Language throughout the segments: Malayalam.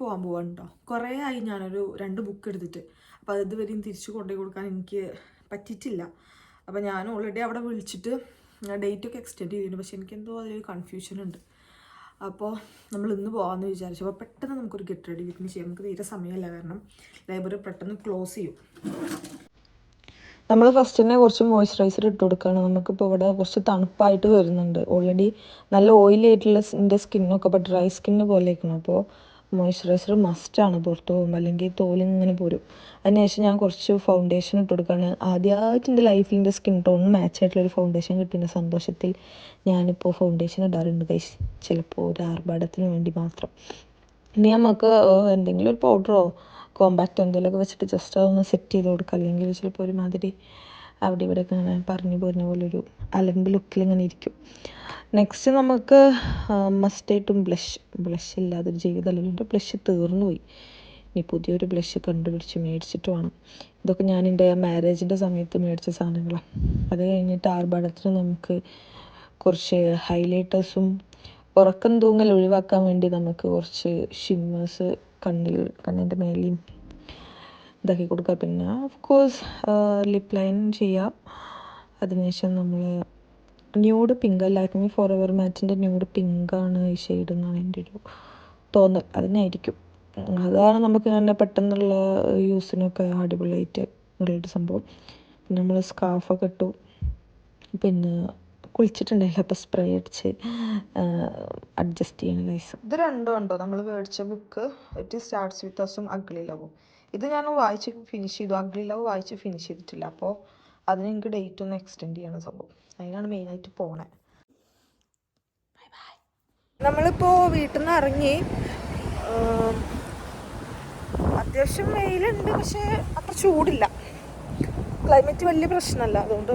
പോകാൻ പോവാണ് കേട്ടോ കുറേ ആയി ഞാനൊരു രണ്ട് ബുക്ക് എടുത്തിട്ട്. അപ്പോൾ അത് ഇതുവരെയും തിരിച്ചു കൊണ്ടുപോയി കൊടുക്കാൻ എനിക്ക് പറ്റിയിട്ടില്ല. അപ്പോൾ ഞാൻ ഓൾറെഡി അവിടെ വിളിച്ചിട്ട് ഡേറ്റ് ഒക്കെ എക്സ്റ്റെൻഡ് ചെയ്തിട്ടുണ്ട് പക്ഷെ എനിക്കെന്തോ അതിലൊരു കൺഫ്യൂഷൻ ഉണ്ട്. അപ്പോൾ നമ്മൾ ഇന്ന് പോകാമെന്ന് വിചാരിച്ചു. അപ്പോൾ പെട്ടെന്ന് നമുക്കൊരു ഗെറ്റ് റെഡി വീട്ടിന് ചെയ്യാം. നമുക്ക് തീരെ സമയമില്ല. കാരണം ലൈബ്രറി പെട്ടെന്ന് ക്ലോസ് ചെയ്യും. നമ്മൾ ഫസ്റ്റ് തന്നെ കുറച്ച് മോയ്സ്ചറൈസർ ഇട്ട് കൊടുക്കുകയാണ് നമുക്കിപ്പോൾ ഇവിടെ കുറച്ച് തണുപ്പായിട്ട് വരുന്നുണ്ട്. ഓൾറെഡി നല്ല ഓയിലായിട്ടുള്ള എന്റെ സ്കിന്നൊക്കെ ഇപ്പോൾ ഡ്രൈ സ്കിന്ന് പോലെ അപ്പോൾ മോയ്സ്ചറൈസർ മസ്റ്റാണ് പുറത്ത് പോകുമ്പോൾ അല്ലെങ്കിൽ തോലിൽ ഇങ്ങനെ പോരും. അതിനുശേഷം ഞാൻ കുറച്ച് ഫൗണ്ടേഷൻ ഇട്ട് കൊടുക്കുകയാണ് ആദ്യമായിട്ട് എന്റെ ലൈഫിൽ എന്റെ സ്കിൻ ടോൺ മാച്ച് ആയിട്ടുള്ള ഒരു ഫൗണ്ടേഷൻ കിട്ടിയ സന്തോഷത്തിൽ ഞാനിപ്പോൾ ഫൗണ്ടേഷൻ ഇടാറുണ്ട് കൈസ് ചിലപ്പോൾ ഒരു ആർഭാടത്തിന് വേണ്ടി മാത്രം. ഇനി നമുക്ക് എന്തെങ്കിലും ഒരു പൗഡറോ കോമ്പാക്റ്റോ എന്തെങ്കിലുമൊക്കെ വെച്ചിട്ട് ജസ്റ്റ് അതൊന്ന് സെറ്റ് ചെയ്ത് കൊടുക്കുക അല്ലെങ്കിൽ ചിലപ്പോൾ ഒരുമാതിരി അവിടെ ഇവിടെ ഒക്കെ ഇങ്ങനെ പറഞ്ഞു പോരുന്ന പോലെ ഒരു അലമ്പ് ലുക്കിൽ ഇങ്ങനെ ഇരിക്കും. നെക്സ്റ്റ് നമുക്ക് മസ്റ്റായിട്ടും ബ്ലഷ് ബ്ലഷ് ഇല്ലാതെ ഒരു ജീവിതമല്ലല്ലോ എന്റെ ബ്ലഷ് തീർന്നു പോയി. ഇനി പുതിയൊരു ബ്ലഷ് കണ്ടുപിടിച്ച് മേടിച്ചിട്ട് വേണം. ഇതൊക്കെ ഞാൻ എന്റെ മാരേജിന്റെ സമയത്ത് മേടിച്ച സാധനങ്ങളാണ് അത് കഴിഞ്ഞിട്ട് ആർഭാടത്തിന് നമുക്ക് കുറച്ച് ഹൈലൈറ്റേഴ്സും ഉറക്കം തൂങ്ങൽ ഒഴിവാക്കാൻ വേണ്ടി നമുക്ക് കുറച്ച് ഷിമ്മേഴ്സ് കണ്ണിൽ കണ്ണിന്റെ മേലെയും ഇതാക്കി കൊടുക്കുക. പിന്നെ ഓഫ് കോഴ്സ് ലിപ് ലൈൻ ചെയ്യാം. അതിനുശേഷം നമ്മൾ nude pink Lakme forever മാറ്റിന്റെ ന്യൂഡ് പിങ്കാണ് ഈ ഷെയ്ഡ് എന്നാണ് എന്റെ ഒരു തോന്നൽ. അതിനായിരിക്കും അതാണ് നമുക്ക് തന്നെ പെട്ടെന്നുള്ള യൂസിനൊക്കെ അടിപൊളിയായിട്ട് ഉള്ളൊരു സംഭവം. പിന്നെ നമ്മൾ സ്കാർഫൊക്കെ ഇട്ടു. പിന്നെ കുളിച്ചിട്ടുണ്ടായില്ല അപ്പോൾ സ്പ്രേ അടിച്ച് അഡ്ജസ്റ്റ് ചെയ്യണം ഗൈസ് ഇത് രണ്ടും ഉണ്ടോ? നമ്മൾ മേടിച്ച ബുക്ക് ഇറ്റ് സ്റ്റാർട്ട്സ് വിത്ത് അസും അഗ്ലി ലവും ഇത് ഞാൻ വായിച്ച് ഫിനിഷ് ചെയ്തു. അഗ്ലി ലവ് വായിച്ച് ഫിനിഷ് ചെയ്തിട്ടില്ല. അപ്പോൾ അതിന് എനിക്ക് ഡേറ്റ് ഒന്ന് എക്സ്റ്റെൻഡ് ചെയ്യണം സംഭവം. അതിനാണ് മെയിനായിട്ട് പോണേ. നമ്മളിപ്പോൾ വീട്ടിൽ നിന്ന് ഇറങ്ങി അത്യാവശ്യം വെയിലുണ്ട് പക്ഷേ അത്ര ചൂടില്ല. ക്ലൈമറ്റ് വലിയ പ്രശ്നമല്ല. അതുകൊണ്ട്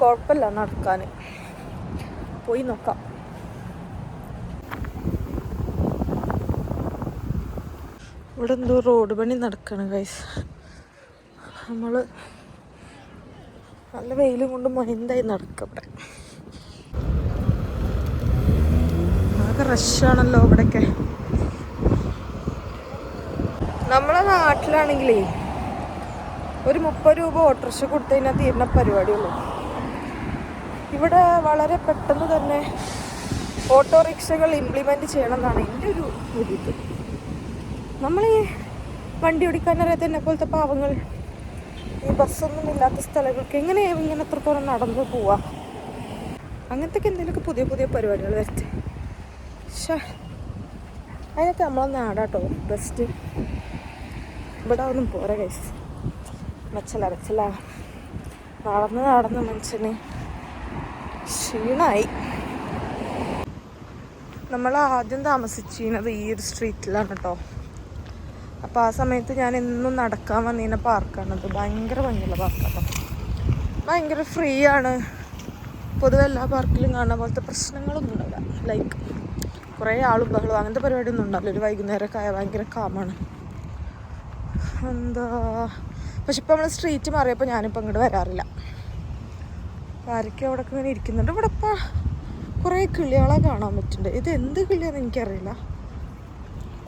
കുഴപ്പമില്ല നടക്കാൻ പോയി നോക്കാം. ഇവിടെ എന്തോ റോഡ് പണി നടക്കണം ഗൈസ് നമ്മൾ നല്ല വെയിലും കൊണ്ട് മൈൻഡായി നടക്കാം ഇവിടെ. ആകെ റഷാണല്ലോ ഇവിടെയൊക്കെ. നമ്മളെ നാട്ടിലാണെങ്കിലേ ഒരു മുപ്പത് രൂപ ഓട്ടോറിക്ഷ കൊടുത്തു കഴിഞ്ഞാൽ തീരുന്ന പരിപാടിയുള്ളൂ. ഇവിടെ വളരെ പെട്ടെന്ന് തന്നെ ഓട്ടോറിക്ഷകൾ ഇംപ്ലിമെന്റ് ചെയ്യണം എന്നാണ് എന്റെ ഒരു ഇത്. നമ്മൾ ഈ വണ്ടി ഓടിക്കാൻ അറിയാത്ത എന്നെ പോലത്തെ പാവങ്ങൾ. ഈ ബസ്സൊന്നും ഇല്ലാത്ത സ്ഥലങ്ങൾക്ക് എങ്ങനെ ഇങ്ങനെ എത്രത്തോളം നടന്നു പോവാ? അങ്ങനത്തെ എന്തെങ്കിലുമൊക്കെ പുതിയ പുതിയ പരിപാടികൾ വരട്ടെ. പക്ഷേ അതിനൊക്കെ നമ്മളെ നാടാട്ടോ ബെസ്റ്റ് ഇവിടെ ഒന്നും പോരാ കൈസ് മെച്ചല മെച്ചല നടന്ന് നടന്ന് മനുഷ്യന് ക്ഷീണമായി നമ്മൾ ആദ്യം താമസിച്ചിരുന്നത് ഈ ഒരു സ്ട്രീറ്റിലാണ് കേട്ടോ അപ്പോൾ ആ സമയത്ത് ഞാൻ എന്നും നടക്കാൻ വന്നിരുന്ന പാർക്കാണത് ഭയങ്കര ഭംഗിയുള്ള പാർക്കാണ് ഭയങ്കര ഫ്രീ ആണ്. പൊതുവെ എല്ലാ പാർക്കിലും കാണുന്ന പോലത്തെ പ്രശ്നങ്ങളൊന്നും ഉണ്ടാവില്ല. ലൈക്ക് കുറേ ആളും ബഹളം അങ്ങനത്തെ പരിപാടിയൊന്നും ഉണ്ടാവില്ല. ഒരു വൈകുന്നേരമൊക്കെ ആയാൽ ഭയങ്കര കാമാണ് എന്താ? പക്ഷെ ഇപ്പം നമ്മൾ സ്ട്രീറ്റ് മാറിയപ്പോൾ ഞാനിപ്പോൾ ഇങ്ങോട്ട് വരാറില്ല. ആരൊക്കെ അവിടെ ഇങ്ങനെ ഇരിക്കുന്നുണ്ട്? ഇവിടെ ഇപ്പം കുറേ കിളികളെ കാണാൻ പറ്റുന്നുണ്ട്. ഇത് എന്ത് കിളിയാണെന്ന് എനിക്കറിയില്ല.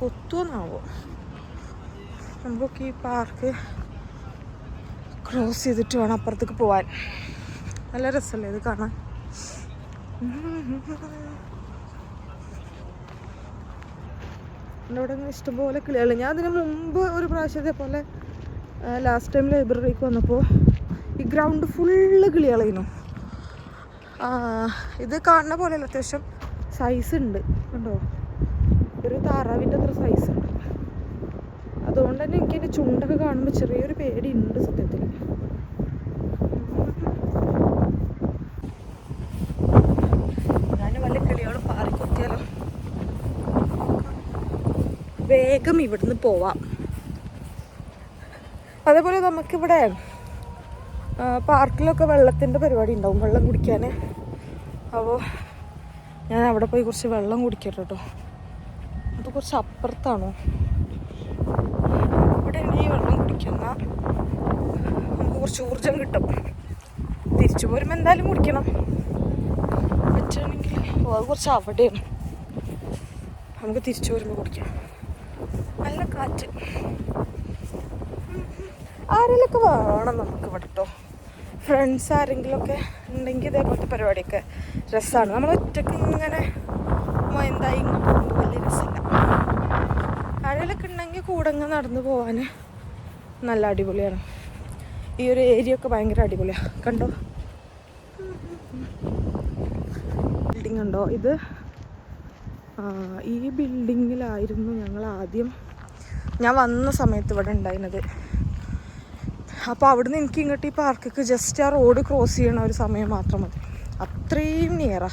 കൊത്തുവെന്നാവോ? നമുക്കൊക്കെ ഈ പാർക്ക് ക്രോസ് ചെയ്തിട്ട് വേണം അപ്പുറത്തേക്ക് പോവാൻ. നല്ല രസമല്ലേ ഇത് കാണാൻ? എന്റെ അവിടെ ഇങ്ങനെ ഇഷ്ടംപോലെ കിളികൾ. ഞാൻ അതിന് മുമ്പ് ഒരു പ്രാവശ്യം ഇതേപോലെ ലാസ്റ്റ് ടൈം ലൈബ്രറിക്ക് വന്നപ്പോൾ ഈ ഗ്രൗണ്ട് ഫുള്ള് കിളികളായിരുന്നു. ഇത് കാണുന്ന പോലെയല്ല അത്യാവശ്യം സൈസ് ഉണ്ട്. കണ്ടോ? ഒരു താറാവിന്റെ അത്ര സൈസ് ഉണ്ട്. അതുകൊണ്ട് തന്നെ എനിക്ക് എന്റെ ചുണ്ടൊക്കെ കാണുമ്പോൾ ചെറിയൊരു പേടി ഉണ്ട് സത്യത്തിൽ വേഗം ഇവിടുന്ന് പോവാം. അതേപോലെ നമുക്കിവിടെ പാർക്കിലൊക്കെ വെള്ളത്തിന്റെ പരിപാടി ഉണ്ടാവും വെള്ളം കുടിക്കാൻ അപ്പോൾ ഞാൻ അവിടെ പോയി കുറച്ച് വെള്ളം കുടിക്കട്ടോ അപ്പോൾ കുറച്ച് അപ്പുറത്താണോ ഈ വെള്ളം കുടിക്കുന്ന നമുക്ക് കുറച്ച് ഊർജം കിട്ടും. തിരിച്ചു പോരുമ്പോൾ എന്തായാലും കുടിക്കണം. പറ്റുകയാണെങ്കിൽ അത് കുറച്ച് അവിടെയാണ് നമുക്ക് തിരിച്ചു വരുമ്പോൾ കുടിക്കാം. നല്ല കാറ്റ്. ആരെങ്കിലൊക്കെ വേണം നമുക്ക് ഇവിടെ കേട്ടോ ഫ്രണ്ട്സ് ആരെങ്കിലുമൊക്കെ ഉണ്ടെങ്കിൽ ഇതേപോലത്തെ പരിപാടിയൊക്കെ രസമാണ് നമ്മൾ ഒറ്റയ്ക്ക് ഇങ്ങനെ എന്തായി ഇങ്ങനെ പോകുമ്പോൾ വലിയ രസമില്ല ആരെങ്കിലൊക്കെ ഉണ്ടെങ്കിൽ കൂടെ നടന്നു പോകാൻ നല്ല അടിപൊളിയാണ്. ഈ ഒരു ഏരിയ ഒക്കെ ഭയങ്കര അടിപൊളിയാണ് കണ്ടോ? ബിൽഡിംഗ് ഉണ്ടോ ഇത് ഈ ബിൽഡിങ്ങിലായിരുന്നു ഞങ്ങൾ ആദ്യം ഞാൻ വന്ന സമയത്ത് ഇവിടെ ഉണ്ടായിരുന്നത്. അപ്പോൾ അവിടുന്ന് എനിക്ക് ഇങ്ങോട്ട് ഈ പാർക്കൊക്കെ ജസ്റ്റ് ആ റോഡ് ക്രോസ് ചെയ്യണ ഒരു സമയം മാത്രം മതി. അത്രയും നിയറാ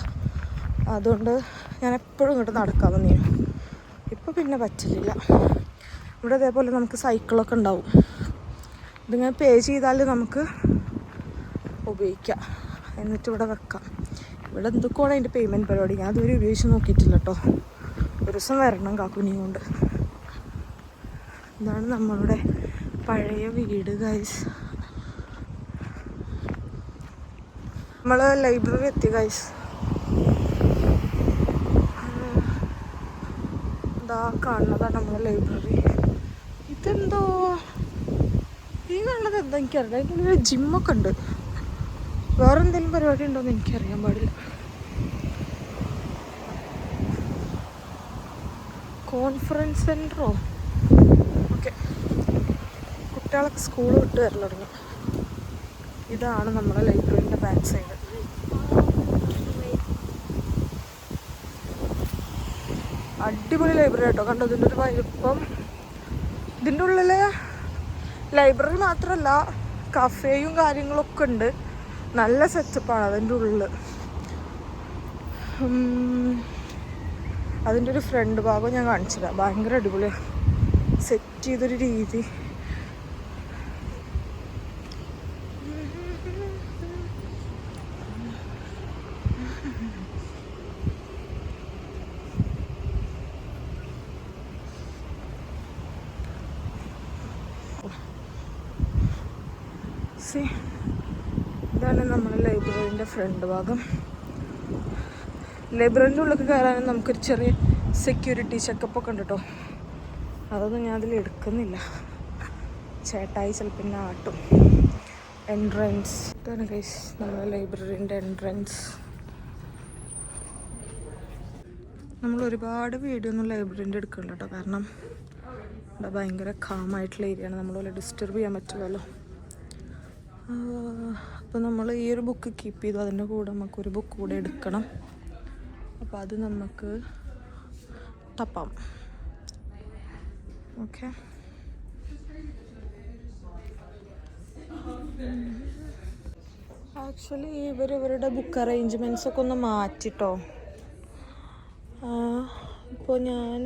അതുകൊണ്ട് ഞാൻ എപ്പോഴും ഇങ്ങോട്ട് നടക്കാൻ വന്നിരുന്നു ഇപ്പോൾ പിന്നെ പറ്റില്ല. ഇവിടെ അതേപോലെ നമുക്ക് സൈക്കിളൊക്കെ ഉണ്ടാവും. ഇതിങ്ങനെ പേ ചെയ്താൽ നമുക്ക് ഉപയോഗിക്കാം. എന്നിട്ട് ഇവിടെ വെക്കാം. ഇവിടെ എന്തൊക്കെയാണ് അതിന്റെ പേയ്മെന്റ് പരിപാടി? ഞാൻ അതുവരെ ഉപയോഗിച്ച് നോക്കിയിട്ടില്ല കേട്ടോ ഒരു ദിവസം വരണം കാക്കുനിയും കൊണ്ട്. ഇതാണ് നമ്മളുടെ പഴയ വീട് ഗൈസ് നമ്മൾ ലൈബ്രറി എത്തി ഗൈസ് ഇതാ കാണുന്നതാണ് നമ്മുടെ ലൈബ്രറി ഇതെന്തോ? കാണുന്നത് എന്താ എനിക്കറിയില്ല. അതിന്റെ ഉള്ളിൽ ജിമ്മൊക്കെ ഉണ്ട്. വേറെ എന്തെങ്കിലും പരിപാടി ഉണ്ടോയെന്ന് എനിക്കറിയാൻ പാടില്ല. കോൺഫറൻസ് സെന്ററോ ഓക്കെ. കുട്ടികളൊക്കെ സ്കൂൾ വിട്ട് വരൽ തുടങ്ങി. ഇതാണ് നമ്മുടെ ലൈബ്രറീന്റെ ബാക്ക് സൈഡ്. അടിപൊളി ലൈബ്രറി കേട്ടോ. കണ്ടോ ഇതിന്റെ ഒരു വലിപ്പം ഇതിന്റെ ഉള്ളിൽ ലൈബ്രറി മാത്രമല്ല കഫേയും കാര്യങ്ങളൊക്കെ ഉണ്ട്. നല്ല സെറ്റപ്പാണ് അതിന്റെ ഉള്ളിൽ അതിന്റെ ഒരു ഫ്രണ്ട് ഭാഗം ഞാൻ കാണിച്ചില്ല ഭയങ്കര അടിപൊളിയാണ് സെറ്റ് ചെയ്തൊരു രീതി. സി ഇതാണ് നമ്മുടെ ലൈബ്രറീന്റെ ഫ്രണ്ട് ഭാഗം. ലൈബ്രറിന്റെ ഉള്ളിൽ കയറാനും നമുക്കൊരു ചെറിയ സെക്യൂരിറ്റി ചെക്കപ്പ് ഒക്കെ ഉണ്ട് കേട്ടോ അതൊന്നും ഞാൻ അതിൽ എടുക്കുന്നില്ല. ചേട്ടായി ചിലപ്പോൾ എന്നെ ആട്ടും. എൻട്രൻസ് ഇതാണ് കൈസ് നമ്മുടെ ലൈബ്രറീന്റെ എൻട്രൻസ് നമ്മൾ ഒരുപാട് വീഡിയോ ഒന്നും ലൈബ്രറീന്റെ എടുക്കണ്ട കേട്ടോ കാരണം ഇവിടെ ഭയങ്കര കാമായിട്ടുള്ള ഏരിയയാണ് നമ്മളെ ഡിസ്റ്റർബ് ചെയ്യാൻ പറ്റില്ലല്ലോ. അപ്പോൾ നമ്മൾ ഈ ഒരു ബുക്ക് കീപ്പ് ചെയ്തു. അതിന്റെ കൂടെ നമുക്ക് ഒരു ബുക്ക് കൂടെ എടുക്കണം. അപ്പോൾ അത് നമുക്ക് തപ്പാം. ഓക്കെ ആക്ച്വലി ഇവർ ഇവരുടെ ബുക്ക് അറേഞ്ച്മെന്റ്സ് ഒക്കെ ഒന്ന് മാറ്റിട്ടോ. ഇപ്പോൾ ഞാൻ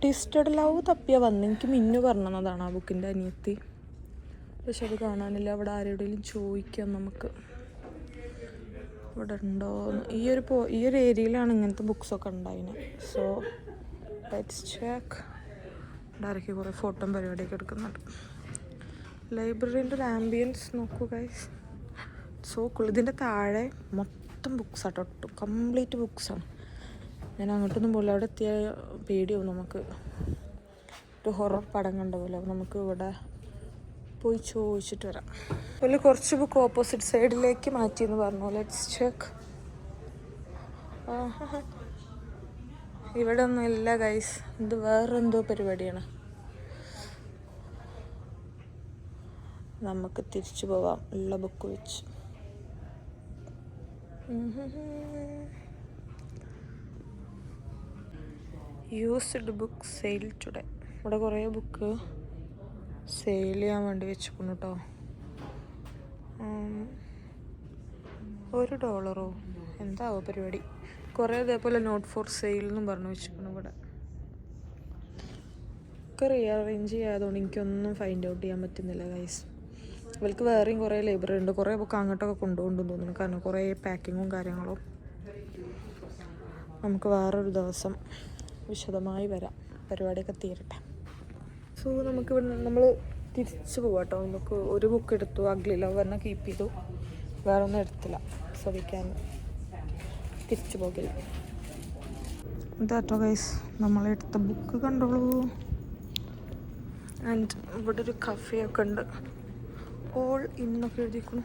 ട്വിസ്റ്റഡ് ലവ് തപ്പിയ വന്ന്. എനിക്ക് മിന്നു പറഞ്ഞതാണ് ആ ബുക്കിന്റെ അനിയത്തി. പക്ഷെ അത് കാണാനില്ല. അവിടെ ആരോടെങ്കിലും ചോദിക്കാം നമുക്ക്. അവിടെ ഉണ്ടോ? ഈ ഒരു പോ ഈ ഒരു ഏരിയയിലാണ് ഇങ്ങനത്തെ ബുക്സൊക്കെ ഉണ്ടായിന്. സോ ലെറ്റ്സ് ചെക്ക് ഇവിടെ കുറേ ഫോട്ടോയും പരിപാടിയൊക്കെ എടുക്കുന്നുണ്ട്. ലൈബ്രറീന്റെ ഒരു ആംബിയൻസ് നോക്കൂ ഗൈസ് സോ കുളി ഇതിന്റെ താഴെ മൊത്തം ബുക്സ് ആട്ടോ. കംപ്ലീറ്റ് ബുക്സാണ് ഞാൻ അങ്ങോട്ടൊന്നും പോലെ അവിടെ എത്തിയ പേടിയാവും നമുക്ക്. ഒരു ഹൊറർ പടം കണ്ട പോലെ. നമുക്ക് ഇവിടെ പോയി ചോദിച്ചിട്ട് വരാം അതിൽ കുറച്ച് ബുക്ക് ഓപ്പോസിറ്റ് സൈഡിലേക്ക് മാറ്റി എന്ന് പറഞ്ഞു ലെറ്റ്സ് ചെക്ക് ഇവിടെ ഒന്നും ഇല്ല ഗൈസ് ഇത് വേറെന്തോ പരിപാടിയാണ് നമുക്ക് തിരിച്ചു പോവാം ഉള്ള ബുക്ക് വെച്ച് യൂസ്ഡ് ബുക്ക് സെയിൽ ടുഡേ ഇവിടെ കുറേ ബുക്ക് സെയിൽ ചെയ്യാൻ വേണ്ടി വെച്ചിരിക്കുന്നു കേട്ടോ ഒരു ഡോളറോ എന്താവോ പരിപാടി? കുറേ അതേപോലെ നോട്ട് ഫോർ സെയിൽ എന്നും പറഞ്ഞു വെച്ചിരിക്കുന്നു ഇവിടെ. ഒക്കെ റീഅറേഞ്ച് ചെയ്യാതുകൊണ്ട് എനിക്കൊന്നും ഫൈൻഡ് ഔട്ട് ചെയ്യാൻ പറ്റുന്നില്ല ഗൈസ് ഇവർക്ക് വേറെയും കുറേ ലൈബ്രറി ഉണ്ട്. കുറേ ബുക്ക് അങ്ങോട്ടൊക്കെ കൊണ്ടുപോകുന്നു തോന്നുന്നു. കാരണം കുറേ പാക്കിങ്ങും കാര്യങ്ങളും നമുക്ക് വേറൊരു ദിവസം വിശദമായി വരാം. പരിപാടിയൊക്കെ തീരട്ടെ. സോ നമുക്ക് ഇവിടെ നമ്മൾ തിരിച്ചു പോവാം കേട്ടോ നമുക്ക് ഒരു ബുക്ക് എടുത്തു. അഗ്ലി ലവ് എന്നാൽ കീപ്പ് ചെയ്തു. വേറെ ഒന്നും എടുത്തില്ല സോ തിരിച്ചു പോകില്ല ഇതാട്ടോ ഗൈസ് നമ്മളെടുത്ത ബുക്ക് കണ്ടോളൂ ആൻഡ് ഇവിടെ ഒരു കഫേ ഒക്കെ ഉണ്ട്. ഓൾ ഇന്നൊക്കെ എഴുതിക്കുന്നു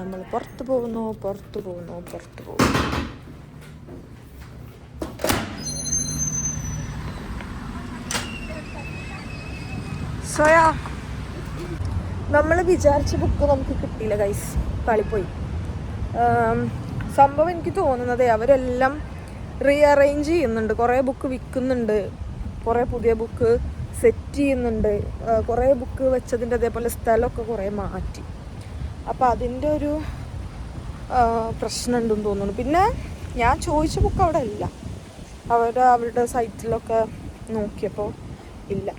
നമ്മൾ പുറത്ത് പോകുന്നു പുറത്ത് പോകുന്നു പുറത്ത് പോകുന്നു. സോയാ? നമ്മൾ വിചാരിച്ച ബുക്ക് നമുക്ക് കിട്ടിയില്ല ഗൈസ് കളിപ്പോയി സംഭവം എനിക്ക് തോന്നുന്നത് അവരെല്ലാം റീ അറേഞ്ച് ചെയ്യുന്നുണ്ട്. കുറേ ബുക്ക് വിൽക്കുന്നുണ്ട്. കുറേ പുതിയ ബുക്ക് സെറ്റ് ചെയ്യുന്നുണ്ട്. കുറേ ബുക്ക് വെച്ചതിന്റെ അതേപോലെ സ്ഥലമൊക്കെ കുറേ മാറ്റി. അപ്പോൾ അതിന്റെ ഒരു പ്രശ്നം പ്രശ്നമുണ്ടെന്ന് തോന്നുന്നു. പിന്നെ ഞാൻ ചോദിച്ച ബുക്ക് അവിടെ ഇല്ല. അവർ അവരുടെ സൈറ്റിലൊക്കെ നോക്കിയപ്പോൾ ഇല്ല.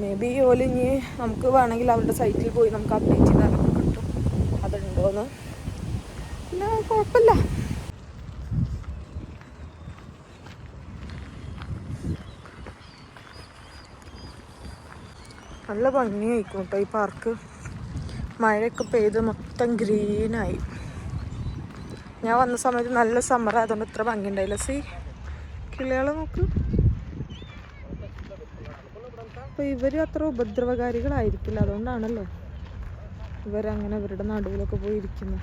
മേ ബി ഓൽ ഇനി നമുക്ക് വേണമെങ്കിൽ അവരുടെ സൈറ്റിൽ പോയി നമുക്ക് അപ്ഡേറ്റ് ചെയ്താലൊക്കെ കിട്ടും. അതുണ്ടോന്ന്? പിന്നെ കുഴപ്പമില്ല. നല്ല ഭംഗിയായിരിക്കും കേട്ടോ ഈ പാർക്ക് മഴയൊക്കെ പെയ്ത് മൊത്തം ഗ്രീനായി ഞാൻ വന്ന സമയത്ത് നല്ല സമ്മർ ആയതുകൊണ്ട് ഇത്ര ഭംഗി ഉണ്ടായില്ല സി കിളികളെ നോക്ക്. അപ്പൊ ഇവർ അത്ര ഉപദ്രവകാരികളായിരിക്കില്ല അതുകൊണ്ടാണല്ലോ ഇവരങ്ങനെ ഇവരുടെ നടുവിലൊക്കെ പോയി ഇരിക്കുന്നത്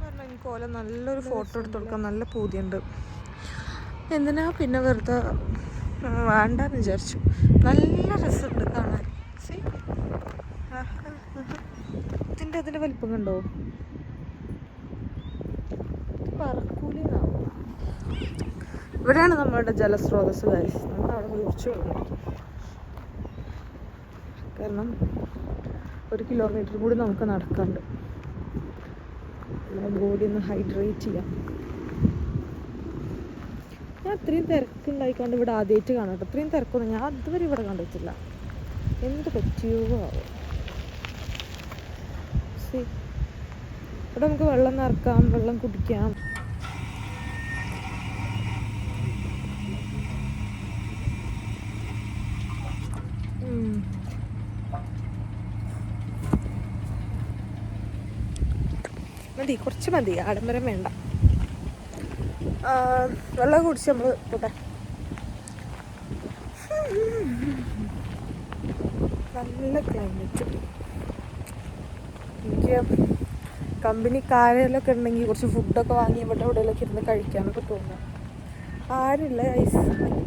പറഞ്ഞാൽ എനിക്ക് ഓലെ നല്ലൊരു ഫോട്ടോ എടുത്ത് നല്ല പൂതിയുണ്ട്. എന്തിനാ പിന്നെ വെറുതെ വേണ്ടെന്ന് വിചാരിച്ചു. നല്ല രസമുണ്ട് കാണാൻ. സി. ഇതിന്റെ അതിന്റെ വലിപ്പം കണ്ടോ? പറക്കൂലിന്നാവും ഇവിടെയാണ് നമ്മളുടെ ജലസ്രോതസ് ഗൈസ് നമുക്ക് അവിടെ കുറച്ച്. കാരണം ഒരു കിലോമീറ്റർ കൂടി നമുക്ക് നടക്കാണ്ട്. നമ്മുടെ ബോഡി ഒന്ന് ഹൈഡ്രേറ്റ് ചെയ്യാം. ഞാൻ അത്രയും തിരക്കുണ്ടായിക്കൊണ്ട് ഇവിടെ ആദ്യമായിട്ട് കാണാം കേട്ടോ. അത്രയും തിരക്കൊന്നും ഞാൻ അതുവരെ ഇവിടെ കണ്ടിട്ടില്ല. എന്ത് പറ്റിയോ ആവോ? ഇവിടെ നമുക്ക് വെള്ളം നിറക്കാം വെള്ളം കുടിക്കാം. മതി കുറച്ച് മതി. ആഡംബരം വേണ്ട. വെള്ളം കുടിച്ച് നമ്മൾ പോട്ടെ. നല്ല ക്ലൈമറ്റ് എനിക്ക് കമ്പനി കാരയിലൊക്കെ ഉണ്ടെങ്കിൽ കുറച്ച് ഫുഡൊക്കെ വാങ്ങി ഇവിടെ എവിടെയെങ്കിലൊക്കെ ഇരുന്ന് കഴിക്കാനൊക്കെ തോന്നുന്നു ആരില്ല ഐസ്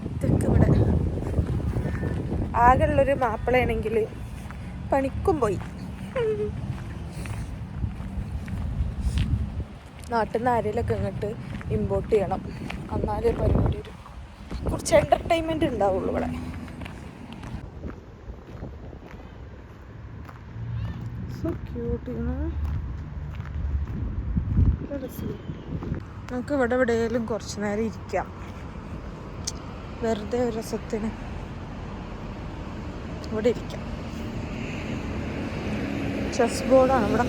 ഒറ്റയ്ക്ക് ഇവിടെ. ആകെയുള്ളൊരു മാപ്പിളയാണെങ്കിൽ പണിക്കും പോയി. നാട്ടിൽ നിന്ന് ആരെങ്കിലൊക്കെ ഇങ്ങോട്ട് ഇമ്പോർട്ട് ചെയ്യണം. എന്നാലേ പരിപാടി ഒരു കുറച്ച് എന്റർടൈൻമെന്റ് ഉണ്ടാവുള്ളൂ ഇവിടെ. നമുക്ക് ഇവിടെ എവിടെയെങ്കിലും കുറച്ച് നേരം ഇരിക്കാം. വെറുതെ രസത്തിന് ഇവിടെ ഇരിക്കാം. ചെസ് ബോർഡാണ് ഇവിടെ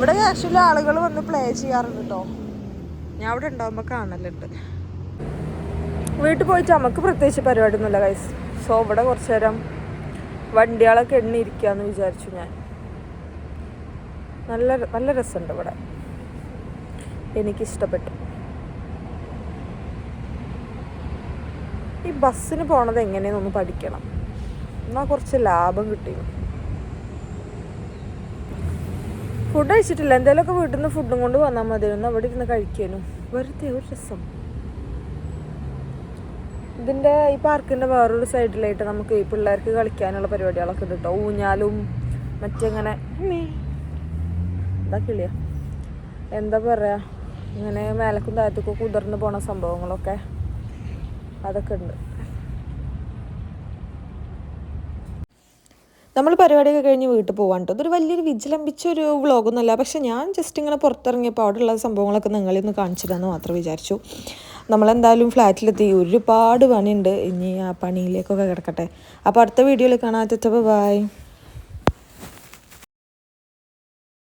ഇവിടെ ആക്ച്വലി ആളുകൾ വന്ന് പ്ലേ ചെയ്യാറുണ്ട് കേട്ടോ ഞാൻ അവിടെ ഉണ്ടാകുമ്പോൾ കാണലുണ്ട്. വീട്ടിൽ പോയിട്ട് നമുക്ക് പ്രത്യേകിച്ച് പരിപാടിയൊന്നുമില്ല കൈസ് സോ ഇവിടെ കുറച്ച് നേരം വണ്ടികളൊക്കെ എണ്ണിയിരിക്കാന്ന് വിചാരിച്ചു ഞാൻ. നല്ല നല്ല രസമുണ്ട് ഇവിടെ. എനിക്കിഷ്ടപ്പെട്ടു. ഈ ബസ്സിന് പോണത് എങ്ങനെയെന്നൊന്ന് പഠിക്കണം. എന്നാൽ കുറച്ച് ലാഭം കിട്ടിയും ഫുഡ് കഴിച്ചിട്ടില്ല. എന്തെങ്കിലുമൊക്കെ വീട്ടിൽ നിന്ന് ഫുഡും കൊണ്ട് വന്നാൽ മതിയായിരുന്നു അവിടെ ഇരുന്ന് കഴിക്കാനും. വെറുതെ ഒരു രസം. ഇതിന്റെ ഈ പാർക്കിന്റെ വേറൊരു സൈഡിലായിട്ട് നമുക്ക് ഈ പിള്ളേർക്ക് കളിക്കാനുള്ള പരിപാടികളൊക്കെ ഉണ്ട് കേട്ടോ ഊഞ്ഞാലും മറ്റങ്ങനെ. എന്താ കിളിയാ? എന്താ പറയുക ഇങ്ങനെ മേലക്കും താഴത്തേക്കും കുതിർന്ന് പോണ സംഭവങ്ങളൊക്കെ. അതൊക്കെ ഉണ്ട്. നമ്മൾ പരിപാടിയൊക്കെ കഴിഞ്ഞ് വീട്ടിൽ പോകാൻ കേട്ടോ ഇതൊരു വലിയൊരു വിജിലംബിച്ച ഒരു വ്ളോഗൊന്നുമല്ല. പക്ഷെ ഞാൻ ജസ്റ്റ് ഇങ്ങനെ പുറത്തിറങ്ങിയപ്പോൾ അവിടെയുള്ള സംഭവങ്ങളൊക്കെ നിങ്ങളിൽ നിന്ന് കാണിച്ചിടാന്ന് മാത്രം വിചാരിച്ചു. നമ്മളെന്തായാലും ഫ്ലാറ്റിലെത്തി. ഒരുപാട് പണിയുണ്ട്. ഇനി ആ പണിയിലേക്കൊക്കെ കിടക്കട്ടെ. അപ്പോൾ അടുത്ത വീഡിയോയിൽ കാണാത്തപ്പോൾ ബൈ